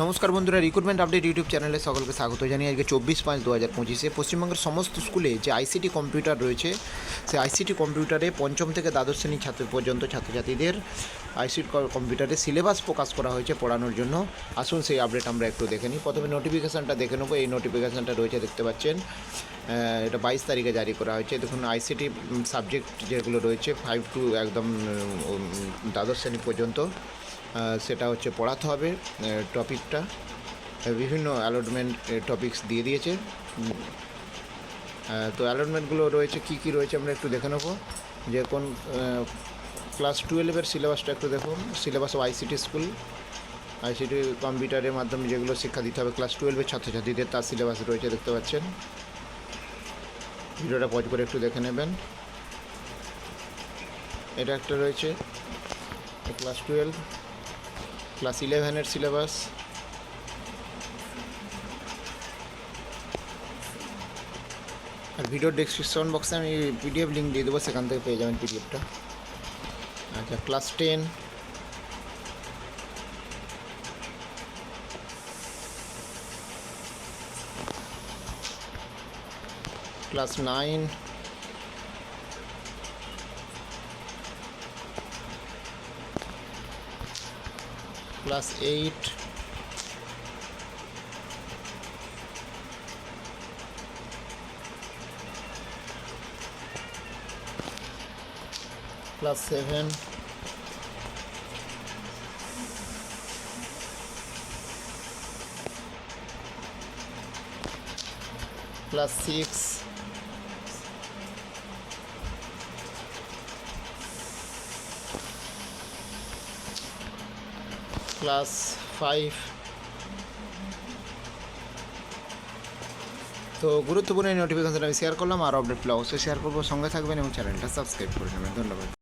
নমস্কার বন্ধুরা recruitment update YouTube চ্যানেলে সকলকে স্বাগত জানিয়ে আজকে চব্বিশ পাঁচ দু হাজার পঁচিশে পশ্চিমবঙ্গের সমস্ত স্কুলে যে আইসিটি কম্পিউটার রয়েছে সেই আইসিটি কম্পিউটারে পঞ্চম থেকে দ্বাদশ শ্রেণির ছাত্র পর্যন্ত ছাত্রছাত্রীদের আইসিটি কম্পিউটারে সিলেবাস প্রকাশ করা হয়েছে পড়ানোর জন্য। আসুন সেই আপডেট আমরা একটু দেখে নিই। প্রথমে নোটিফিকেশানটা দেখে নেব। এই নোটিফিকেশানটা রয়েছে, দেখতে পাচ্ছেন। এটা বাইশ তারিখে জারি করা হয়েছে। দেখুন আইসিটি সাবজেক্ট যেগুলো রয়েছে ফাইভ টু একদম দ্বাদশ শ্রেণি পর্যন্ত। সেটা হচ্ছে পড়াতে হবে টপিকটা। বিভিন্ন অ্যালটমেন্ট টপিকস দিয়ে দিয়েছে। তো অ্যালটমেন্টগুলো রয়েছে, কি কি রয়েছে আমরা একটু দেখে নেব। যে কোন ক্লাস টুয়েলভের সিলেবাসটা একটু দেখুন সিলেবাস আইসিটি স্কুল আইসিটি কম্পিউটারের মাধ্যমে যেগুলো শিক্ষা দিতে হবে ক্লাস টুয়েলভের ছাত্রছাত্রীদের তার সিলেবাস রয়েছে, দেখতে পাচ্ছেন। ভিডিওটা পজ করে একটু দেখে নেবেন। এটা একটা রয়েছে ক্লাস টুয়েলভ ক্লাস ইলেভেনের সিলেবাস আর ভিডিও ডেসক্রিপশন বক্সে আমি পিডিএফ লিঙ্ক দিয়ে দেবো, সেখান থেকে পেয়ে যাবেন পিডিএফটা আচ্ছা class ten class nine class eight class seven class six class five তো গুরুত্বপূর্ণ এই নোটিফিকেশন আমি শেয়ার করলাম, আর আপডেট অবশ্যই শেয়ার করব। সঙ্গে থাকবেন এবং চ্যানেলটা সাবস্ক্রাইব করে নেবেন। ধন্যবাদ।